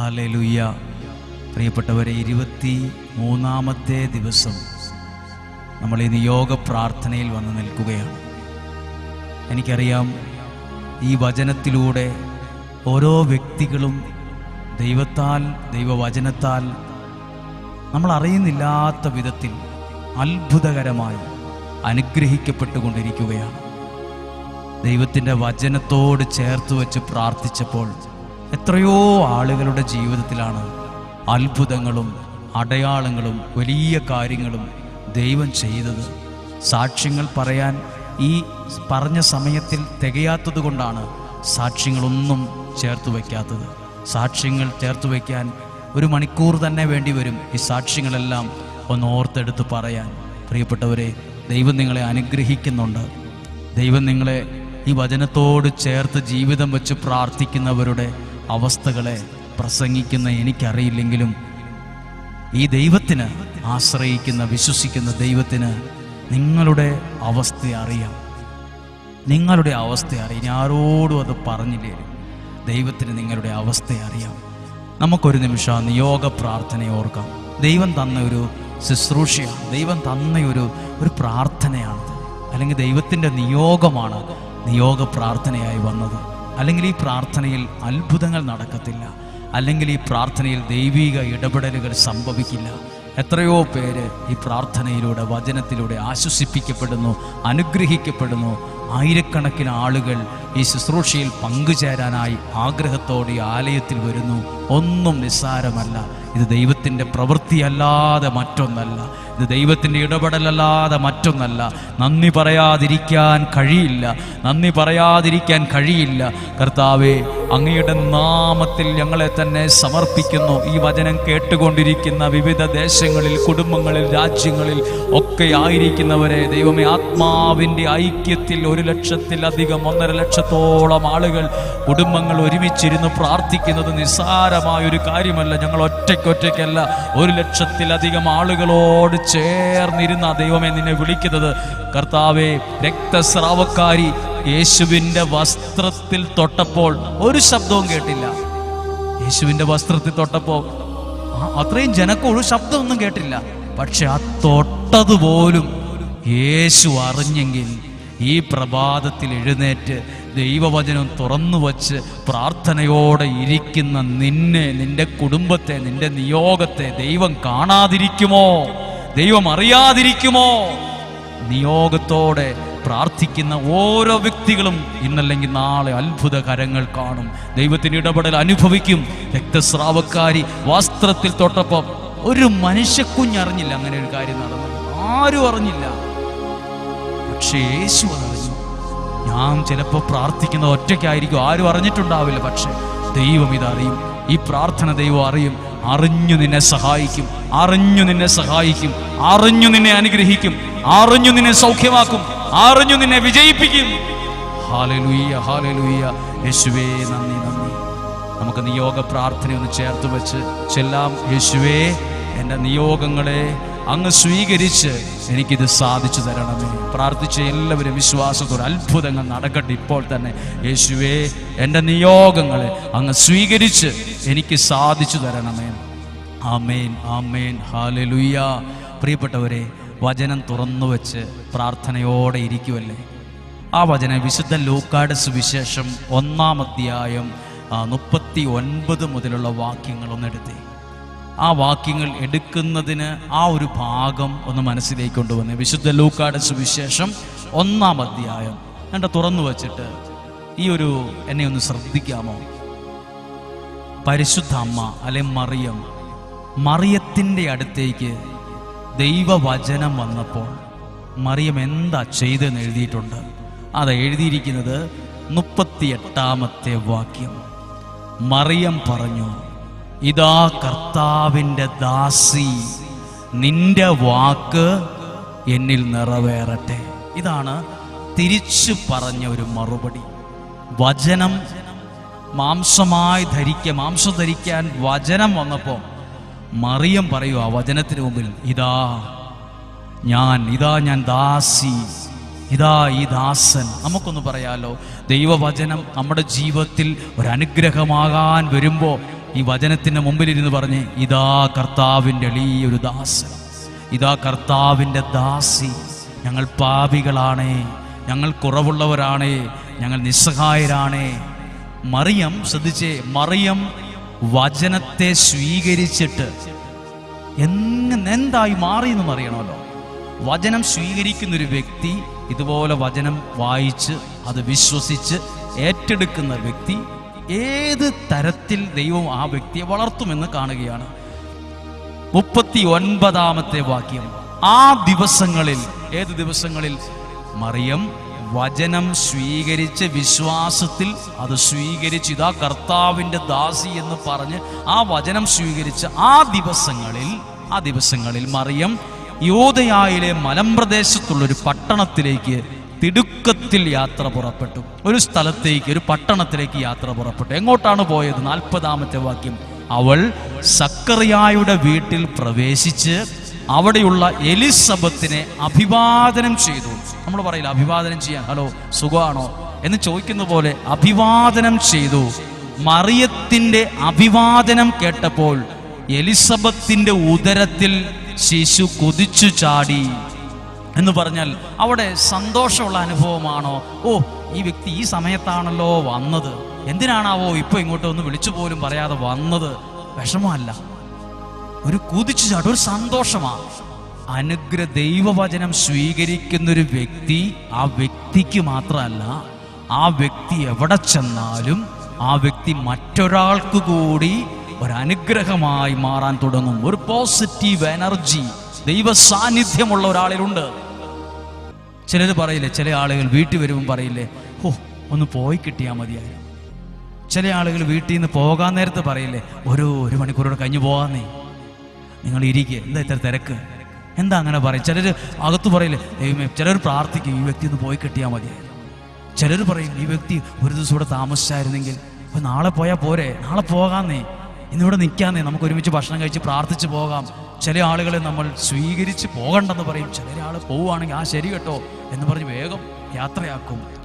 ഹാലലുയ്യ പ്രിയപ്പെട്ടവരെ ഇരുപത്തി മൂന്നാമത്തെ ദിവസം നമ്മൾ ഈ യോഗ പ്രാർത്ഥനയിൽ വന്ന് നിൽക്കുകയാണ്. എനിക്കറിയാം ഈ വചനത്തിലൂടെ ഓരോ വ്യക്തികളും ദൈവത്താൽ ദൈവവചനത്താൽ നമ്മൾ അറിയുന്നില്ലാത്ത വിധത്തിൽ അത്ഭുതകരമായി അനുഗ്രഹിക്കപ്പെട്ടുകൊണ്ടിരിക്കുകയാണ്. ദൈവത്തിന്റെ വചനത്തോട് ചേർത്ത് വെച്ച് പ്രാർത്ഥിച്ചപ്പോൾ എത്രയോ ആളുകളുടെ ജീവിതത്തിലാണ് അത്ഭുതങ്ങളും അടയാളങ്ങളും വലിയ കാര്യങ്ങളും ദൈവം ചെയ്തത്. സാക്ഷ്യങ്ങൾ പറയാൻ ഈ പറഞ്ഞ സമയത്തിൽ തികയാത്തത് കൊണ്ടാണ് സാക്ഷ്യങ്ങളൊന്നും ചേർത്ത് വയ്ക്കാത്തത്. സാക്ഷ്യങ്ങൾ ചേർത്ത് വയ്ക്കാൻ ഒരു മണിക്കൂർ തന്നെ വേണ്ടി വരും ഈ സാക്ഷ്യങ്ങളെല്ലാം ഒന്ന് ഓർത്തെടുത്ത് പറയാൻ. പ്രിയപ്പെട്ടവരെ ദൈവം നിങ്ങളെ അനുഗ്രഹിക്കുന്നുണ്ട്. ദൈവം നിങ്ങളെ ഈ വചനത്തോട് ചേർത്ത് ജീവിതം വെച്ച് പ്രാർത്ഥിക്കുന്നവരുടെ അവസ്ഥകളെ പ്രസംഗിക്കുന്ന എനിക്കറിയില്ലെങ്കിലും ഈ ദൈവത്തിന് ആശ്രയിക്കുന്ന വിശ്വസിക്കുന്ന ദൈവത്തിന് നിങ്ങളുടെ അവസ്ഥ അറിയാം. നിങ്ങളുടെ അവസ്ഥ അറിയാം. ഞാൻ ആരോടും അത് പറഞ്ഞില്ലേ? ദൈവത്തിന് നിങ്ങളുടെ അവസ്ഥ അറിയാം. നമുക്കൊരു നിമിഷം നിയോഗ പ്രാർത്ഥന ഓർക്കാം. ദൈവം തന്ന ഒരു ശുശ്രൂഷയാണ്. ദൈവം തന്ന ഒരു ഒരു പ്രാർത്ഥനയാണത് അല്ലെങ്കിൽ ദൈവത്തിന്റെ നിയോഗമാണ് നിയോഗ പ്രാർത്ഥനയായി വന്നത്. അല്ലെങ്കിൽ ഈ പ്രാർത്ഥനയിൽ അത്ഭുതങ്ങൾ നടക്കത്തില്ല. അല്ലെങ്കിൽ ഈ പ്രാർത്ഥനയിൽ ദൈവിക ഇടപെടലുകൾ സംഭവിക്കില്ല. എത്രയോ പേര് ഈ പ്രാർത്ഥനയിലൂടെ വചനത്തിലൂടെ ആശ്വസിപ്പിക്കപ്പെടുന്നു അനുഗ്രഹിക്കപ്പെടുന്നു. ആയിരക്കണക്കിന് ആളുകൾ ഈ ശുശ്രൂഷയിൽ പങ്കുചേരാനായി ആഗ്രഹത്തോടെ ഈ ആലയത്തിൽ വരുന്നു. ഒന്നും നിസ്സാരമല്ല. ഇത് ദൈവത്തിന്റെ പ്രവൃത്തിയല്ലാതെ മറ്റൊന്നല്ല. ഇത് ദൈവത്തിന്റെ ഇടപെടലല്ലാതെ മറ്റൊന്നല്ല. നന്ദി പറയാതിരിക്കാൻ കഴിയില്ല. നന്ദി പറയാതിരിക്കാൻ കഴിയില്ല. കർത്താവേ അങ്ങയുടെ നാമത്തിൽ ഞങ്ങളെ തന്നെ സമർപ്പിക്കുന്നു. ഈ വചനം കേട്ടുകൊണ്ടിരിക്കുന്ന വിവിധ ദേശങ്ങളിൽ കുടുംബങ്ങളിൽ രാജ്യങ്ങളിൽ ഒക്കെ ആയിരിക്കുന്നവരെ ദൈവമേ ആത്മാവിന്റെ ഐക്യത്തിൽ ഒരു ലക്ഷത്തിലധികം ഒന്നര ലക്ഷത്തോളം ആളുകൾ കുടുംബങ്ങൾ ഒരുമിച്ചിരുന്ന് പ്രാർത്ഥിക്കുന്നത് നിസ്സാരമായ ഒരു കാര്യമല്ല. ഞങ്ങൾ ഒറ്റയ്ക്കൊറ്റയ്ക്കല്ല. ഒരു ലക്ഷത്തിലധികം ആളുകളോട് ചേർന്നിരുന്ന ദൈവമേ നിന്നെ വിളിക്കുന്നത്. കർത്താവെ രക്തസ്രാവക്കാരി യേശുവിന്റെ വസ്ത്രത്തിൽ തൊട്ടപ്പോൾ ഒരു ശബ്ദവും കേട്ടില്ല. യേശുവിന്റെ വസ്ത്രത്തിൽ തൊട്ടപ്പോൾ അത്രയും ജനക്ക് ഒരു ശബ്ദമൊന്നും കേട്ടില്ല. പക്ഷെ ആ തൊട്ടതുപോലും യേശു അറിഞ്ഞെങ്കിൽ ഈ പ്രഭാതത്തിൽ എഴുന്നേറ്റ് ദൈവവചനം തുറന്നു വച്ച് പ്രാർത്ഥനയോടെ ഇരിക്കുന്ന നിന്നെ നിന്റെ കുടുംബത്തെ നിന്റെ നിയോഗത്തെ ദൈവം കാണാതിരിക്കുമോ? ദൈവം അറിയാതിരിക്കുമോ? നിയോഗത്തോടെ പ്രാർത്ഥിക്കുന്ന ഓരോ വ്യക്തികളും ഇന്നല്ലെങ്കിൽ നാളെ അത്ഭുത കരങ്ങൾ കാണും. ദൈവത്തിന് ഇടപെടൽ അനുഭവിക്കും. രക്തസ്രാവക്കാരി വസ്ത്രത്തിൽ തൊട്ടപ്പം ഒരു മനുഷ്യക്കുഞ്ഞറിഞ്ഞില്ല അങ്ങനെ ഒരു കാര്യം നടന്നു. ആരും അറിഞ്ഞില്ല. പക്ഷേ യേശു അറിഞ്ഞു ഞാൻ ചിലപ്പോൾ പ്രാർത്ഥിക്കുന്നത് ഒറ്റയ്ക്കായിരിക്കും. ആരും അറിഞ്ഞിട്ടുണ്ടാവില്ല. പക്ഷെ ദൈവം ഇതറിയും. ഈ പ്രാർത്ഥന ദൈവം അറിയും. അറിഞ്ഞു നിന്നെ സഹായിക്കും അറിഞ്ഞു നിന്നെ സഹായിക്കും അറിഞ്ഞു നിന്നെ അനുഗ്രഹിക്കും അറിഞ്ഞു നിന്നെ സൗഖ്യമാക്കും അറിഞ്ഞു നിന്നെ വിജയിപ്പിക്കും. യേശുവേ നന്ദി നന്ദി. നമുക്ക് നിയോഗ പ്രാർത്ഥന ഒന്ന് ചേർത്ത് വെച്ച് ചെല്ലാം. യേശുവേ എന്റെ നിയോഗങ്ങളെ അങ്ങ് സ്വീകരിച്ച് എനിക്കിത് സാധിച്ചു തരണമേ. പ്രാർത്ഥിച്ച എല്ലാവരും വിശ്വാസത്തോടെ അത്ഭുതങ്ങൾ നടക്കട്ടെ ഇപ്പോൾ തന്നെ. യേശുവേ എന്റെ നിയോഗങ്ങളെ അങ്ങ് സ്വീകരിച്ച് എനിക്ക് സാധിച്ചു തരണമേ. ആമേൻ ആമേൻ. ഹാലലുയ്യ പ്രിയപ്പെട്ടവരെ വചനം തുറന്നു വെച്ച് പ്രാർത്ഥനയോടെ ഇരിക്കുമല്ലേ ആ വചനം വിശുദ്ധ ലൂക്കാട് സുവിശേഷം ഒന്നാം അധ്യായം മുപ്പത്തി ഒൻപത് മുതലുള്ള വാക്യങ്ങൾ ഒന്നെടുത്തേ ആ വാക്യങ്ങൾ എടുക്കുന്നതിന് ആ ഒരു ഭാഗം ഒന്ന് മനസ്സിലേക്ക് കൊണ്ടുവന്നേ. വിശുദ്ധ ലൂക്കാട് സുവിശേഷം ഒന്നാം അധ്യായം. എന്റെ തുറന്നു വച്ചിട്ട് ഈ ഒരു എന്നെ ഒന്ന് ശ്രദ്ധിക്കാമോ? പരിശുദ്ധ അമ്മ അല്ലെ മറിയം മറിയത്തിന്റെ അടുത്തേക്ക് ദൈവവചനം വന്നപ്പോൾ മറിയം എന്താ ചെയ്തെന്ന് എഴുതിയിട്ടുണ്ട്. അത് എഴുതിയിരിക്കുന്നത് മുപ്പത്തിയെട്ടാമത്തെ വാക്യം. മറിയം പറഞ്ഞു ഇതാ കർത്താവിന്റെ ദാസി. നിന്റെ വാക്ക് എന്നിൽ നിറവേറട്ടെ. ഇതാണ് തിരിച്ചു പറഞ്ഞ ഒരു മറുപടി. വചനം മാംസമായി ധരിക്കുക മാംസം ധരിക്കാൻ വചനം വന്നപ്പോൾ മറിയം പറയൂ ആ വചനത്തിന് മുമ്പിൽ ഇതാ ഞാൻ ഇതാ ഞാൻ ദാസി ഇതാ ഈ ദാസൻ. നമുക്കൊന്ന് പറയാലോ ദൈവവചനം നമ്മുടെ ജീവിതത്തിൽ ഒരനുഗ്രഹമാകാൻ വരുമ്പോൾ ഈ വചനത്തിന്റെ മുമ്പിലിരുന്ന് പറഞ്ഞ് ഇതാ കർത്താവിന്റെ എളിയൊരു ദാസൻ. ഇതാ കർത്താവിന്റെ ദാസി. ഞങ്ങൾ പാപികളാണ്. ഞങ്ങൾ കുറവുള്ളവരാണ്. ഞങ്ങൾ നിസ്സഹായരാണ്. മറിയം ശ്രദ്ധിച്ചേ മറിയം വചനത്തെ സ്വീകരിച്ചിട്ട് എങ്ങനെ മാറി എന്ന് അറിയണമല്ലോ. വചനം സ്വീകരിക്കുന്ന ഒരു വ്യക്തി ഇതുപോലെ വചനം വായിച്ച് അത് വിശ്വസിച്ച് ഏറ്റെടുക്കുന്ന വ്യക്തി ഏത് തരത്തിൽ ദൈവം ആ വ്യക്തിയെ വളർത്തുമെന്ന് കാണുകയാണ്. മുപ്പത്തി ഒൻപതാമത്തെ വാക്യം. ആ ദിവസങ്ങളിൽ ഏത് ദിവസങ്ങളിൽ? മറിയം വചനം സ്വീകരിച്ച് വിശ്വാസത്തിൽ അത് സ്വീകരിച്ച് ഇതാ കർത്താവിന്റെ ദാസി എന്ന് പറഞ്ഞ് ആ വചനം സ്വീകരിച്ച് ആ ദിവസങ്ങളിൽ ആ ദിവസങ്ങളിൽ മറിയം യോധയായിലെ മലമ്പ്രദേശത്തുള്ളൊരു പട്ടണത്തിലേക്ക് പട്ടണത്തിലേക്ക് തിടുക്കത്തിൽ യാത്ര പുറപ്പെട്ടു. ഒരു സ്ഥലത്തേക്ക് ഒരു പട്ടണത്തിലേക്ക് യാത്ര പുറപ്പെട്ടു. എങ്ങോട്ടാണ് പോയത്? നാൽപ്പതാമത്തെ വാക്യം. അവൾ സക്കറിയായുടെ വീട്ടിൽ പ്രവേശിച്ച് അവിടെയുള്ള എലിസബത്തിനെ അഭിവാദനം ചെയ്തു. നമ്മൾ പറയില്ല അഭിവാദനം ചെയ്യാൻ? ഹലോ സുഖമാണോ? എന്ന് ചോദിക്കുന്ന പോലെ അഭിവാദനം ചെയ്തു. മറിയത്തിന്റെ അഭിവാദനം കേട്ടപ്പോൾ എലിസബത്തിന്റെ ഉദരത്തിൽ ശിശു കുതിച്ചു ചാടി. എന്ന് പറഞ്ഞാൽ അവിടെ സന്തോഷമുള്ള അനുഭവമാണോ? ഓ ഈ വ്യക്തി ഈ സമയത്താണല്ലോ വന്നത്. എന്തിനാണാവോ ഇപ്പൊ ഇങ്ങോട്ട് ഒന്ന് വിളിച്ചു പോലും പറയാതെ വന്നത്? വിഷമമല്ല. ഒരു കുതിച്ചു ചാട്ടം ഒരു സന്തോഷമാണ് അനുഗ്രഹ ദൈവവചനം സ്വീകരിക്കുന്ന ഒരു വ്യക്തി ആ വ്യക്തിക്ക് മാത്രമല്ല ആ വ്യക്തി എവിടെ ചെന്നാലും ആ വ്യക്തി മറ്റൊരാൾക്ക് കൂടി ഒരു അനുഗ്രഹമായി മാറാൻ തുടങ്ങും. ഒരു പോസിറ്റീവ് എനർജി ദൈവ സാന്നിധ്യമുള്ള ഒരാളിലുണ്ട്. ചിലർ പറയില്ലേ ചില ആളുകൾ വീട്ടിൽ വരുമ്പോൾ പറയില്ലേ ഓ ഒന്ന് പോയി കിട്ടിയാൽ മതിയായി ചില ആളുകൾ വീട്ടിൽ നിന്ന് പോകാൻ നേരത്ത് പറയില്ലേ ഒരു ഒരു മണിക്കൂറോടെ കഴിഞ്ഞ് പോകാന്നേ നിങ്ങൾ ഇരിക്കുക എന്താ ഇത്ര തിരക്ക്? എന്താ അങ്ങനെ പറയും? ചിലർ അകത്ത് പറയില്ലേ ദൈവമേ ചിലർ പ്രാർത്ഥിക്കും ഈ വ്യക്തി ഒന്ന് പോയി കിട്ടിയാൽ മതിയായി ചിലർ പറയും ഈ വ്യക്തി ഒരു ദിവസം ഇവിടെ താമസിച്ചായിരുന്നെങ്കിൽ നാളെ പോയാൽ പോരെ നാളെ പോകാന്നേ ഇന്നിവിടെ നിൽക്കാന്നേ നമുക്ക് ഒരുമിച്ച് ഭക്ഷണം കഴിച്ച് പ്രാർത്ഥിച്ച് പോകാം. ചില ആളുകളെ നമ്മൾ സ്വീകരിച്ച് പോകണ്ടെന്ന് പറയും. ചില ആൾ പോവുകയാണെങ്കിൽ ആ ശരി കേട്ടോ എന്ന് പറഞ്ഞ് വേഗം യാത്രയാക്കും.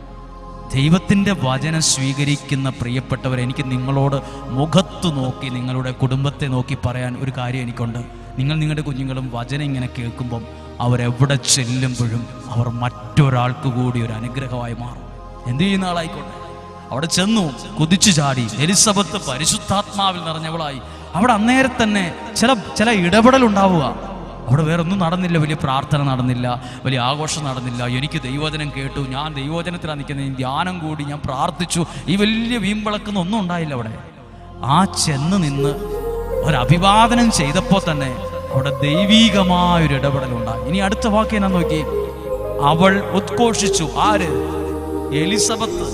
ദൈവത്തിന്റെ വചനം സ്വീകരിക്കുന്ന പ്രിയപ്പെട്ടവർ എനിക്ക് നിങ്ങളോട് മുഖത്ത് നോക്കി നിങ്ങളുടെ കുടുംബത്തെ നോക്കി പറയാൻ ഒരു കാര്യം എനിക്കുണ്ട്. നിങ്ങൾ നിങ്ങളുടെ കുഞ്ഞുങ്ങളും വചനം ഇങ്ങനെ കേൾക്കുമ്പം അവരെവിടെ ചെല്ലുമ്പോഴും അവർ മറ്റൊരാൾക്ക് കൂടി ഒരു അനുഗ്രഹമായി മാറും. എന്ത് ചെയ്യുന്ന ആളായിക്കോട്ടെ. അവിടെ ചെന്നു കുതിച്ചു ചാടി എലിസബത്ത് പരിശുദ്ധാത്മാവിൽ നിറഞ്ഞവളായി. അവിടെ അന്നേരം തന്നെ ചില ചില ഇടപെടൽ ഉണ്ടാവുക. അവിടെ വേറെ ഒന്നും നടന്നില്ല. വലിയ പ്രാർത്ഥന നടന്നില്ല. വലിയ ആഘോഷം നടന്നില്ല. എനിക്ക് ദൈവോചനം കേട്ടു. ഞാൻ ദൈവോചനത്തിലാണ് നിൽക്കുന്നത്. ധ്യാനം കൂടി ഞാൻ പ്രാർത്ഥിച്ചു. ഈ വലിയ വീമ്പിളക്കുന്ന ഒന്നും ഉണ്ടായില്ല അവിടെ. ആ ചെന്ന് നിന്ന് ഒരഭിവാദനം ചെയ്തപ്പോൾ തന്നെ അവിടെ ദൈവീകമായ ഒരു ഇടപെടൽ ഉണ്ടായി. ഇനി അടുത്ത വാക്ക് എന്നാ നോക്കി. അവൾ ഉദ്ഘോഷിച്ചു. ആര്? എലിസബത്ത്.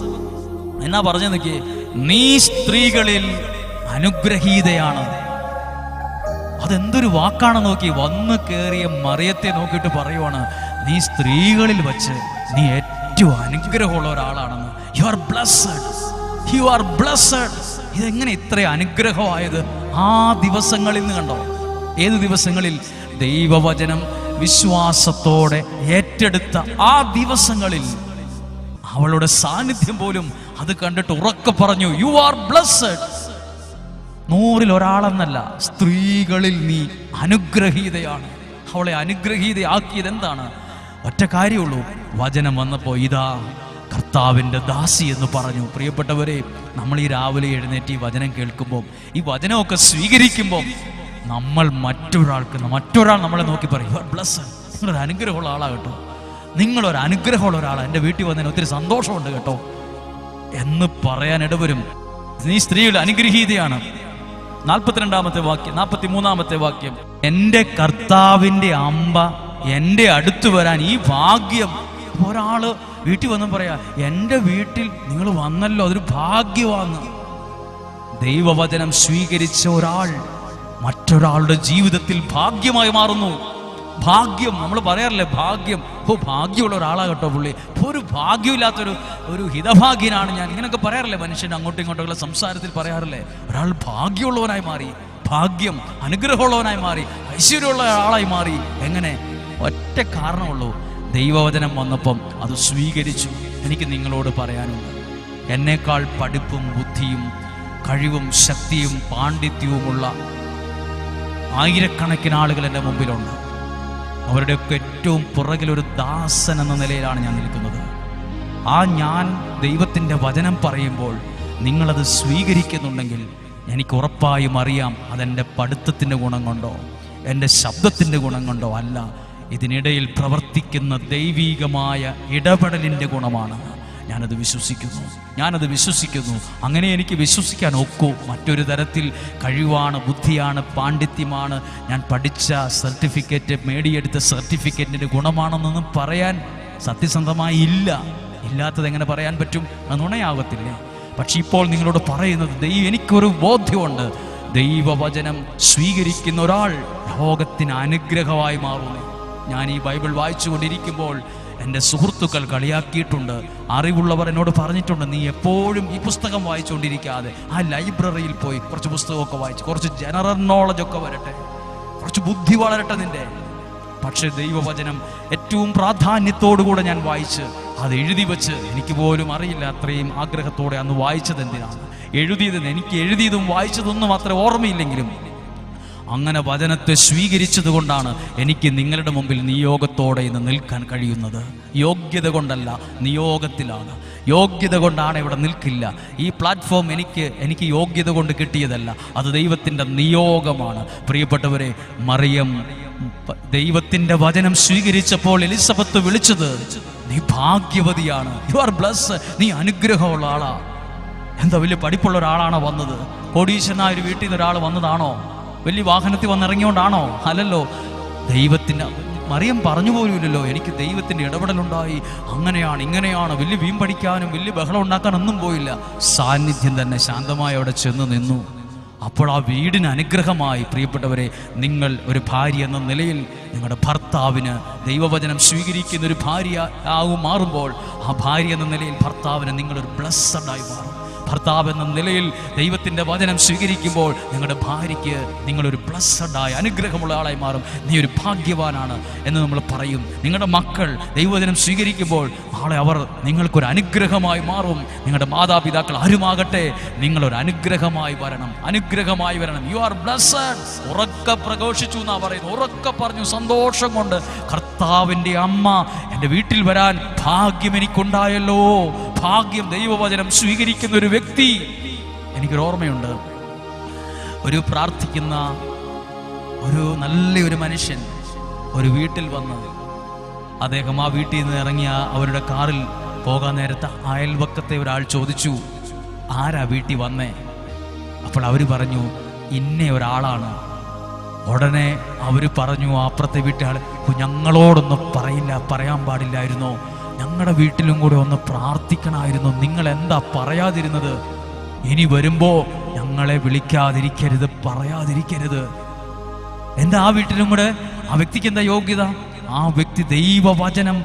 എന്നാ പറഞ്ഞു നോക്കി. നീ സ്ത്രീകളിൽ അനുഗ്രഹീതയാണ്. അതെന്തൊരു വാക്കാണ് നോക്കി വന്നു കയറിയ മറിയത്തെ നോക്കിയിട്ട് പറയുവാണ് നീ സ്ത്രീകളിൽ വച്ച് നീ ഏറ്റവും അനുഗ്രഹമുള്ള ഒരാളാണെന്ന്. You are blessed you are blessed ഇതെങ്ങനെ ഇത്ര അനുഗ്രഹമായത്? ആ ദിവസങ്ങളിൽ നിന്ന് കണ്ടോ? ഏത് ദിവസങ്ങളിൽ? ദൈവവചനം വിശ്വാസത്തോടെ ഏറ്റെടുത്ത ആ ദിവസങ്ങളിൽ. അവളുടെ സാന്നിധ്യം പോലും അത് കണ്ടിട്ട് ഉറക്കെ പറഞ്ഞു യു ആർ ബ്ലസ്സഡ് നൂറിൽ ഒരാളെന്നല്ല സ്ത്രീകളിൽ നീ അനുഗ്രഹീതയാണ്. അവളെ അനുഗ്രഹീതയാക്കിയത് എന്താണ് ഒറ്റ കാര്യമുള്ളൂ വചനം വന്നപ്പോൾ ഇതാ കർത്താവിന്റെ ദാസി എന്ന് പറഞ്ഞു. പ്രിയപ്പെട്ടവരെ നമ്മൾ ഈ രാവിലെ എഴുന്നേറ്റ് ഈ വചനം കേൾക്കുമ്പോൾ ഈ വചനമൊക്കെ സ്വീകരിക്കുമ്പോൾ നമ്മൾ മറ്റൊരാൾക്ക് മറ്റൊരാൾ നമ്മളെ നോക്കി പറയും ബ്ലസ് നിങ്ങളൊരു അനുഗ്രഹമുള്ള ആളാകട്ടോ നിങ്ങളൊരു അനുഗ്രഹമുള്ള ഒരാളാണ് എന്റെ വീട്ടിൽ വന്നതിന് ഒത്തിരി സന്തോഷമുണ്ട് കേട്ടോ. എന്ന് പറയാൻ ഇടവരും നീ സ്ത്രീയുടെ അനുഗ്രഹീതയാണ്. നാൽപ്പത്തിരണ്ടാമത്തെ വാക്യം നാൽപ്പത്തി മൂന്നാമത്തെ വാക്യം. എന്റെ കർത്താവിന്റെ അമ്പ എന്റെ അടുത്ത് വരാൻ ഈ ഭാഗ്യം. ഒരാൾ വീട്ടിൽ വന്നു പറയാ എന്റെ വീട്ടിൽ നിങ്ങൾ വന്നല്ലോ അതൊരു ഭാഗ്യമാണ്. ദൈവവചനം സ്വീകരിച്ച ഒരാൾ മറ്റൊരാളുടെ ജീവിതത്തിൽ ഭാഗ്യമായി മാറുന്നു. ഭാഗ്യം നമ്മൾ പറയാറില്ലേ ഭാഗ്യം. ഓ ഭാഗ്യമുള്ള ഒരാളാ കേട്ടോ പുള്ളി ഒരു ഭാഗ്യമില്ലാത്തൊരു ഒരു ഹിതഭാഗ്യനാണ് ഞാൻ. ഇങ്ങനെയൊക്കെ പറയാറില്ലേ മനുഷ്യൻ അങ്ങോട്ടും ഇങ്ങോട്ടുള്ള സംസാരത്തിൽ പറയാറില്ലേ? ഒരാൾ ഭാഗ്യമുള്ളവനായി മാറി. ഭാഗ്യം അനുഗ്രഹമുള്ളവനായി മാറി. ഐശ്വര്യമുള്ള ഒരാളായി മാറി. എങ്ങനെ? ഒറ്റ കാരണമുള്ളൂ. ദൈവവചനം വന്നപ്പം അത് സ്വീകരിച്ചു. എനിക്ക് നിങ്ങളോട് പറയാനുണ്ട്. എന്നേക്കാൾ പഠിപ്പും ബുദ്ധിയും കഴിവും ശക്തിയും പാണ്ഡിത്യവുമുള്ള ആയിരക്കണക്കിന് ആളുകൾ എന്റെ മുമ്പിലുണ്ട്. അവരുടെയൊക്കെ ഏറ്റവും പുറകിലൊരു ദാസൻ എന്ന നിലയിലാണ് ഞാൻ നിൽക്കുന്നത്. ആ ഞാൻ ദൈവത്തിന്റെ വചനം പറയുമ്പോൾ നിങ്ങളത് സ്വീകരിക്കുന്നുണ്ടെങ്കിൽ എനിക്ക് ഉറപ്പായും അറിയാം അതെന്റെ പഠിത്തത്തിന്റെ ഗുണം കൊണ്ടോ എന്റെ ശബ്ദത്തിന്റെ ഗുണം കൊണ്ടോ അല്ല. ഇതിനിടയിൽ പ്രവർത്തിക്കുന്ന ദൈവീകമായ ഇടപെടലിന്റെ ഗുണമാണ്. ഞാനത് വിശ്വസിക്കുന്നു. ഞാനത് വിശ്വസിക്കുന്നു. അങ്ങനെ എനിക്ക് വിശ്വസിക്കാൻ ഒക്കൂ. മറ്റൊരു തരത്തിൽ കഴിവാണ് ബുദ്ധിയാണ് പാണ്ഡിത്യമാണ്. ഞാൻ പഠിച്ച സർട്ടിഫിക്കറ്റ് നേടിയെടുത്ത സർട്ടിഫിക്കറ്റിന്റെ ഗുണമാണെന്നൊന്നും പറയാൻ സത്യസന്ധമായി ഇല്ല. ഇല്ലാത്തത് എങ്ങനെ പറയാൻ പറ്റും? അത് നുണയാകത്തില്ലേ പക്ഷെ ഇപ്പോൾ നിങ്ങളോട് പറയുന്നത് ദൈവം എനിക്കൊരു ബോധ്യമുണ്ട്. ദൈവവചനം സ്വീകരിക്കുന്ന ഒരാൾ ലോകത്തിന് അനുഗ്രഹമായി മാറുന്നു. ഞാൻ ഈ ബൈബിൾ വായിച്ചുകൊണ്ടിരിക്കുമ്പോൾ എന്റെ സുഹൃത്തുക്കൾ കളിയാക്കിയിട്ടുണ്ട്. അറിവുള്ളവർ എന്നോട് പറഞ്ഞിട്ടുണ്ട് നീ എപ്പോഴും ഈ പുസ്തകം വായിച്ചുകൊണ്ടിരിക്കാതെ ആ ലൈബ്രറിയിൽ പോയി കുറച്ച് പുസ്തകമൊക്കെ വായിച്ച് കുറച്ച് ജനറൽ നോളജൊക്കെ വരട്ടെ. കുറച്ച് ബുദ്ധി വളരട്ടെ നിന്റെ പക്ഷേ ദൈവവചനം ഏറ്റവും പ്രാധാന്യത്തോടുകൂടെ ഞാൻ വായിച്ച് അത് എഴുതി വെച്ച് എനിക്ക് പോലും അറിയില്ല അത്രയും ആഗ്രഹത്തോടെ അന്ന് വായിച്ചത് എന്തിനാണ്. എഴുതിയത് എനിക്ക് എഴുതിയതും വായിച്ചതൊന്നും അത്ര ഓർമ്മയില്ലെങ്കിലും അങ്ങനെ വചനത്തെ സ്വീകരിച്ചത് കൊണ്ടാണ് എനിക്ക് നിങ്ങളുടെ മുമ്പിൽ നിയോഗത്തോടെ ഇന്ന് നിൽക്കാൻ കഴിയുന്നത്. യോഗ്യത കൊണ്ടല്ല നിയോഗത്തിലാണ്. യോഗ്യത കൊണ്ടാണ് ഇവിടെ നിൽക്കില്ല. ഈ പ്ലാറ്റ്ഫോം എനിക്ക് എനിക്ക് യോഗ്യത കൊണ്ട് കിട്ടിയതല്ല. അത് ദൈവത്തിന്റെ നിയോഗമാണ്. പ്രിയപ്പെട്ടവരെ മറിയം ദൈവത്തിന്റെ വചനം സ്വീകരിച്ചപ്പോൾ എലിസബത്ത് വിളിച്ചത് നീ ഭാഗ്യവതിയാണ്. യു ആർ ബ്ലസ് നീ അനുഗ്രഹമുള്ള ആളാ. എന്താ വലിയ പഠിപ്പുള്ള ഒരാളാണോ വന്നത്? കോടീശ്വരനായ ഒരു വീട്ടിൽ നിന്ന് ഒരാൾ വന്നതാണോ? വലിയ വാഹനത്തിൽ വന്നിറങ്ങിയോണ്ടാണോ? അല്ലല്ലോ. ദൈവത്തിന്റെ മറിയം പറഞ്ഞു പോലുമില്ലല്ലോ. എനിക്ക് ദൈവത്തിന്റെ ഇടപെടലുണ്ടായി. അങ്ങനെയാണ് ഇങ്ങനെയാണ്. വലിയ വീം പഠിക്കാനും വലിയ ബഹളം ഉണ്ടാക്കാനൊന്നും പോയില്ല. സാന്നിധ്യം തന്നെ ശാന്തമായി അവിടെ ചെന്ന് നിന്നു. അപ്പോൾ ആ വീടിന് അനുഗ്രഹമായി. പ്രിയപ്പെട്ടവരെ നിങ്ങൾ ഒരു ഭാര്യ എന്ന നിലയിൽ നിങ്ങളുടെ ഭർത്താവിന് ദൈവവചനം സ്വീകരിക്കുന്ന ഒരു ഭാര്യ ആകും മാറുമ്പോൾ ആ ഭാര്യ എന്ന നിലയിൽ ഭർത്താവിന് നിങ്ങളൊരു ബ്ലസ്സഡായി മാറും. ഭർത്താവ് എന്ന നിലയിൽ ദൈവത്തിന്റെ വചനം സ്വീകരിക്കുമ്പോൾ നിങ്ങളുടെ ഭാര്യയ്ക്ക് നിങ്ങളൊരു ബ്ലസ്സഡായ അനുഗ്രഹമുള്ള ആളായി മാറും. നീ ഒരു ഭാഗ്യവാനാണ് എന്ന് നമ്മൾ പറയും. നിങ്ങളുടെ മക്കൾ ദൈവവചനം സ്വീകരിക്കുമ്പോൾ നാളെ അവർ നിങ്ങൾക്കൊരു അനുഗ്രഹമായി മാറും. നിങ്ങളുടെ മാതാപിതാക്കൾ ആരുമാകട്ടെ നിങ്ങളൊരു അനുഗ്രഹമായി വരണം. അനുഗ്രഹമായി വരണം. യു ആർ ബ്ലസ്സഡ് ഉറക്കെ പ്രഘോഷിച്ചു എന്നാ പറയുന്നത്. ഉറക്കെ പറഞ്ഞു സന്തോഷം കൊണ്ട്. കർത്താവിന്റെ അമ്മ എന്റെ വീട്ടിൽ വരാൻ ഭാഗ്യം എനിക്കുണ്ടായല്ലോ. ഭാഗ്യം ദൈവവചനം സ്വീകരിക്കുന്ന ഒരു വ്യക്തി എനിക്കൊരു ഓർമ്മയുണ്ട്. ഒരു പ്രാർത്ഥിക്കുന്ന ഒരു നല്ലൊരു മനുഷ്യൻ ഒരു വീട്ടിൽ വന്ന് അദ്ദേഹം ആ വീട്ടിൽ നിന്ന് ഇറങ്ങിയ അവരുടെ കാറിൽ പോകാൻ നേരത്തെ അയൽവക്കത്തെ ഒരാൾ ചോദിച്ചു ആരാ വീട്ടിൽ വന്നേ? അപ്പോൾ അവർ പറഞ്ഞു ഇന്ന ഒരാളാണ്. ഉടനെ അവർ പറഞ്ഞു അപ്പുറത്തെ വീട്ടുകാർ ഞങ്ങളോടൊന്നും പറയില്ല പറയാൻ പാടില്ലായിരുന്നോ. ഞങ്ങളുടെ വീട്ടിലും കൂടെ ഒന്ന് പ്രാർത്ഥിക്കണമായിരുന്നു. നിങ്ങൾ എന്താ പറയാതിരുന്നത്? ഇനി വരുമ്പോ ഞങ്ങളെ വിളിക്കാതിരിക്കരുത് പറയാതിരിക്കരുത്. എന്താ ആ വീട്ടിലും കൂടെ? ആ വ്യക്തിക്ക് എന്താ യോഗ്യത? ആ വ്യക്തി ദൈവവചനം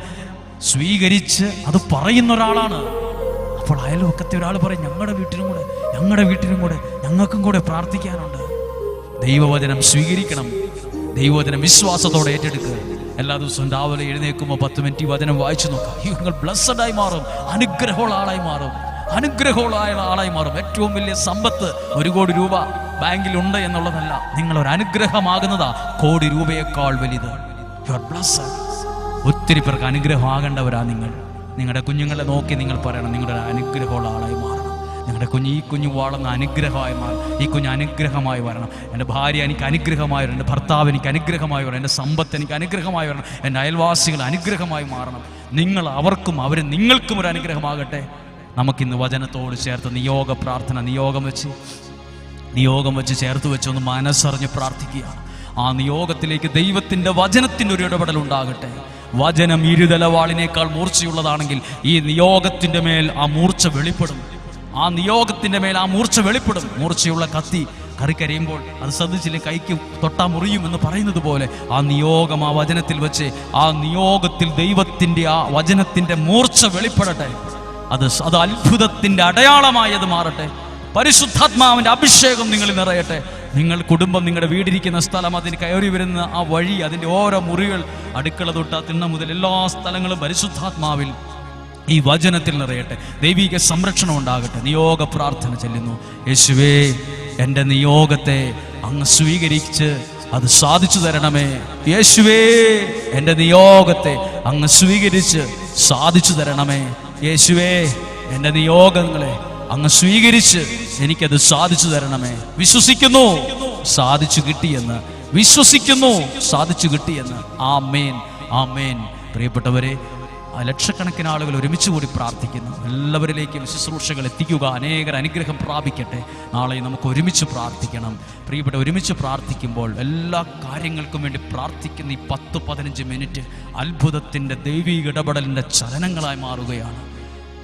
സ്വീകരിച്ച് അത് പറയുന്ന ഒരാളാണ്. അപ്പോൾ അയൽവക്കത്തെ ഒരാൾ പറയും ഞങ്ങളുടെ വീട്ടിലും കൂടെ ഞങ്ങളുടെ വീട്ടിലും കൂടെ ഞങ്ങൾക്കും കൂടെ പ്രാർത്ഥിക്കാനുണ്ട്. ദൈവവചനം സ്വീകരിക്കണം. ദൈവവചനം വിശ്വാസത്തോടെ ഏറ്റെടുക്കുക. എല്ലാ ദിവസവും രാവിലെ എഴുന്നേൽക്കുമ്പോൾ പത്ത് മിനിറ്റ് ഈ വചനം വായിച്ചു നോക്കുക നിങ്ങൾ ബ്ലസ്സഡായി മാറും അനുഗ്രഹമുള്ള ആളായി മാറും അനുഗ്രഹമുള്ള ആളായി മാറും. ഏറ്റവും വലിയ സമ്പത്ത് ഒരു കോടി രൂപ ബാങ്കിൽ ഉണ്ട് എന്നുള്ളതല്ല നിങ്ങൾ ഒരു അനുഗ്രഹമാകുന്നതാ കോടി രൂപയേക്കാൾ വലുത്. ബ്ലസ്സഡ് ഒത്തിരി പേർക്ക് അനുഗ്രഹമാകേണ്ടവരാ നിങ്ങൾ. നിങ്ങളുടെ കുഞ്ഞുങ്ങളെ നോക്കി നിങ്ങൾ പറയണം നിങ്ങളുടെ അനുഗ്രഹമുള്ള ആളായി മാറണം നിങ്ങളുടെ കുഞ്ഞ് ഈ കുഞ്ഞു വളർന്ന അനുഗ്രഹമായി മാറും. ഈ കുഞ്ഞ് അനുഗ്രഹമായി വരണം. എന്റെ ഭാര്യ എനിക്ക് അനുഗ്രഹമായി വരണം. എന്റെ ഭർത്താവ് എനിക്ക് അനുഗ്രഹമായി വരണം. എന്റെ സമ്പത്ത് എനിക്ക് അനുഗ്രഹമായി വരണം. എന്റെ അയൽവാസികൾ അനുഗ്രഹമായി മാറണം. നിങ്ങൾ അവർക്കും അവർ നിങ്ങൾക്കും ഒരു അനുഗ്രഹമാകട്ടെ. നമുക്കിന്ന് വചനത്തോട് ചേർത്ത് നിയോഗ പ്രാർത്ഥന നിയോഗം വെച്ച് നിയോഗം വെച്ച് ചേർത്ത് വെച്ച് ഒന്ന് മനസ്സറിഞ്ഞ് പ്രാർത്ഥിക്കുക. ആ നിയോഗത്തിലേക്ക് ദൈവത്തിന്റെ വചനത്തിന്റെ ഒരു ഇടപെടൽ ഉണ്ടാകട്ടെ. വചനം ഇരുതലവാളിനേക്കാൾ മൂർച്ചയുള്ളതാണെങ്കിൽ ഈ നിയോഗത്തിന്റെ മേൽ ആ മൂർച്ച വെളിപ്പെടും. ആ നിയോഗത്തിന്റെ മേൽ ആ മൂർച്ച വെളിപ്പെടും. മൂർച്ചയുള്ള കത്തി കറിക്കരയുമ്പോൾ അത് ശ്രദ്ധിച്ചില്ലേ കൈക്ക് തൊട്ടാ മുറിയും എന്ന് പറയുന്നത് പോലെ ആ നിയോഗം ആ വചനത്തിൽ വെച്ച് ആ നിയോഗത്തിൽ ദൈവത്തിന്റെ ആ വചനത്തിന്റെ മൂർച്ച വെളിപ്പെടട്ടെ. അത് അത് അത്ഭുതത്തിന്റെ അടയാളമായി അത് മാറട്ടെ. പരിശുദ്ധാത്മാവിന്റെ അഭിഷേകം നിങ്ങളിൽ നിറയട്ടെ. നിങ്ങൾ കുടുംബം നിങ്ങളുടെ വീടിരിക്കുന്ന സ്ഥലം അതിന് കയറി വരുന്ന ആ വഴി അതിന്റെ ഓരോ മുറികൾ അടുക്കള തൊട്ട് തിണ്ണ മുതൽ എല്ലാ സ്ഥലങ്ങളും പരിശുദ്ധാത്മാവിൽ ഈ വചനത്തിൽ നിറയട്ടെ. ദൈവിക സംരക്ഷണം ഉണ്ടാകട്ടെ. നിയോഗ പ്രാർത്ഥന ചെല്ലുന്നു. യേശുവേ എന്റെ നിയോഗത്തെ അങ്ങ് സ്വീകരിച്ച് അത് സാധിച്ചു തരണമേ. യേശുവേ എന്റെ നിയോഗത്തെ അങ്ങ് സ്വീകരിച്ച് സാധിച്ചു തരണമേ. യേശുവേ എന്റെ നിയോഗങ്ങളെ അങ്ങ് സ്വീകരിച്ച് എനിക്കത് സാധിച്ചു തരണമേ. വിശ്വസിക്കുന്നു സാധിച്ചു കിട്ടിയെന്ന്. വിശ്വസിക്കുന്നു സാധിച്ചു കിട്ടിയെന്ന്. ആ മേൻ ആ മേൻ പ്രിയപ്പെട്ടവരെ ലക്ഷക്കണക്കിന് ആളുകൾ ഒരുമിച്ച് കൂടി പ്രാർത്ഥിക്കുന്നു. എല്ലാവരിലേക്കും ശുശ്രൂഷകൾ എത്തിക്കുക അനേകർ അനുഗ്രഹം പ്രാപിക്കട്ടെ. നാളെ നമുക്ക് ഒരുമിച്ച് പ്രാർത്ഥിക്കണം. പ്രിയപ്പെട്ട ഒരുമിച്ച് പ്രാർത്ഥിക്കുമ്പോൾ എല്ലാ കാര്യങ്ങൾക്കും വേണ്ടി പ്രാർത്ഥിക്കുന്ന ഈ പത്ത് പതിനഞ്ച് മിനിറ്റ് അത്ഭുതത്തിന്റെ ദൈവിക ഇടപെടലിന്റെ ചലനങ്ങളായി മാറുകയാണ്.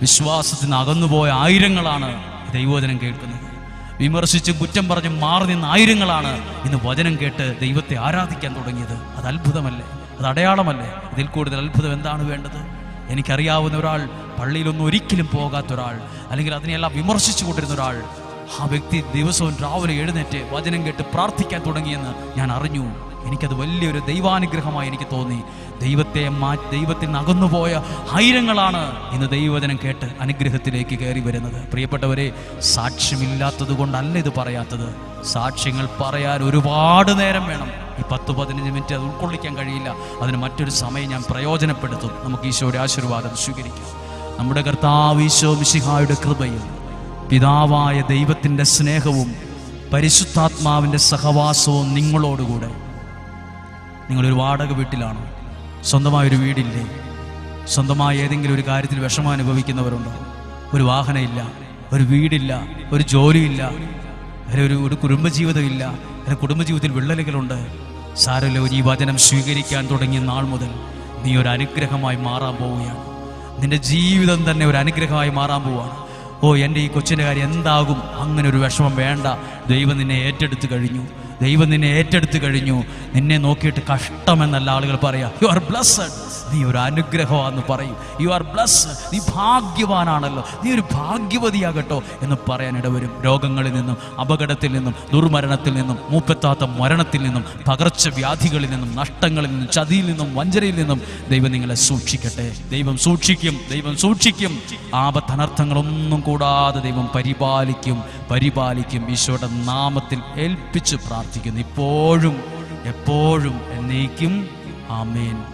വിശ്വാസത്തിന് അകന്നുപോയ ആയിരങ്ങളാണ് ദൈവവചനം കേൾക്കുന്നത്. വിമർശിച്ച് കുറ്റം പറഞ്ഞ് മാറി നിന്ന ആയിരങ്ങളാണ് ഇന്ന് വചനം കേട്ട് ദൈവത്തെ ആരാധിക്കാൻ തുടങ്ങിയത്. അത് അത്ഭുതമല്ലേ? അത് അടയാളമല്ലേ? ഇതിൽ കൂടുതൽ അത്ഭുതം എന്താണ് വേണ്ടത്? എനിക്കറിയാവുന്ന ഒരാൾ പള്ളിയിലൊന്നും ഒരിക്കലും പോകാത്ത ഒരാൾ അല്ലെങ്കിൽ അതിനെയെല്ലാം വിമർശിച്ചു കൊണ്ടിരുന്ന ഒരാൾ ആ വ്യക്തി ദിവസവും രാവിലെ എഴുന്നേറ്റ് വചനം കേട്ട് പ്രാർത്ഥിക്കാൻ തുടങ്ങിയെന്ന് ഞാൻ അറിഞ്ഞു. എനിക്കത് വലിയൊരു ദൈവാനുഗ്രഹമായി എനിക്ക് തോന്നി. ദൈവത്തെ മാ ദൈവത്തിൽ നിന്ന് അകന്നുപോയ ആയിരങ്ങളാണ് ഇന്ന് ദൈവവചനം കേട്ട് അനുഗ്രഹത്തിലേക്ക് കയറി വരുന്നത്. പ്രിയപ്പെട്ടവരെ സാക്ഷ്യമില്ലാത്തത് കൊണ്ടല്ല ഇത് പറയാത്തത്. സാക്ഷ്യങ്ങൾ പറയാൻ ഒരുപാട് നേരം വേണം. ഈ പത്ത് പതിനഞ്ച് മിനിറ്റ് അത് ഉൾക്കൊള്ളിക്കാൻ കഴിയില്ല. അതിന് മറ്റൊരു സമയം ഞാൻ പ്രയോജനപ്പെടുത്തും. നമുക്ക് ഈശോയുടെ ആശീർവാദം സ്വീകരിക്കാം. നമ്മുടെ കർത്താവ് ഈശോ മിശിഹായുടെ കൃപയും പിതാവായ ദൈവത്തിന്റെ സ്നേഹവും പരിശുദ്ധാത്മാവിന്റെ സഹവാസവും നിങ്ങളോടുകൂടെ. നിങ്ങളൊരു വാടക വീട്ടിലാണോ. സ്വന്തമായൊരു വീടില്ലേ? സ്വന്തമായ ഏതെങ്കിലും ഒരു കാര്യത്തിൽ വിഷമം അനുഭവിക്കുന്നവരുണ്ടോ? ഒരു വാഹനമില്ല ഒരു വീടില്ല ഒരു ജോലിയില്ല ഒരു ഒരു കുടുംബജീവിതമില്ല അല്ലെങ്കിൽ കുടുംബജീവിതത്തിൽ വിള്ളലുകളുണ്ട്. സാരമില്ല ഒരു ഈ വചനം സ്വീകരിക്കാൻ തുടങ്ങിയ നാൾ മുതൽ നീ ഒരു അനുഗ്രഹമായി മാറാൻ പോവുകയാണ്. നിന്റെ ജീവിതം തന്നെ ഒരു അനുഗ്രഹമായി മാറാൻ പോവുകയാണ്. ഓ എന്റെ ഈ കൊച്ചിന്റെ കാര്യം എന്താകും? അങ്ങനെ ഒരു വിഷമം വേണ്ട. ദൈവം നിന്നെ ഏറ്റെടുത്ത് കഴിഞ്ഞു. ദൈവം നിന്നെ ഏറ്റെടുത്ത് കഴിഞ്ഞു. നിന്നെ നോക്കിയിട്ട് കഷ്ടമെന്നല്ല ആളുകൾ പറയാ. യു ആർ ബ്ലസ്സഡ് നീ ഒരു അനുഗ്രഹമാണെന്ന് പറയും. യു ആർ ബ്ലസ് നീ ഭാഗ്യവാനാണല്ലോ. നീ ഒരു ഭാഗ്യവതിയാകട്ടോ എന്ന് പറയാൻ ഇടവരും. രോഗങ്ങളിൽ നിന്നും അപകടത്തിൽ നിന്നും ദുർമരണത്തിൽ നിന്നും മൂപ്പെത്താത്ത മരണത്തിൽ നിന്നും പകർച്ചവ്യാധികളിൽ നിന്നും നഷ്ടങ്ങളിൽ നിന്നും ചതിയിൽ നിന്നും വഞ്ചനയിൽ നിന്നും ദൈവം നിങ്ങളെ സൂക്ഷിക്കട്ടെ. ദൈവം സൂക്ഷിക്കും. ദൈവം സൂക്ഷിക്കും. ആപത്തനർത്ഥങ്ങളൊന്നും കൂടാതെ ദൈവം പരിപാലിക്കും. പരിപാലിക്കും. ഈശോയുടെ നാമത്തിൽ ഏൽപ്പിച്ച് പ്രാർത്ഥിക്കുന്നു. ഇപ്പോഴും എപ്പോഴും എന്നേക്കും. ആമേൻ.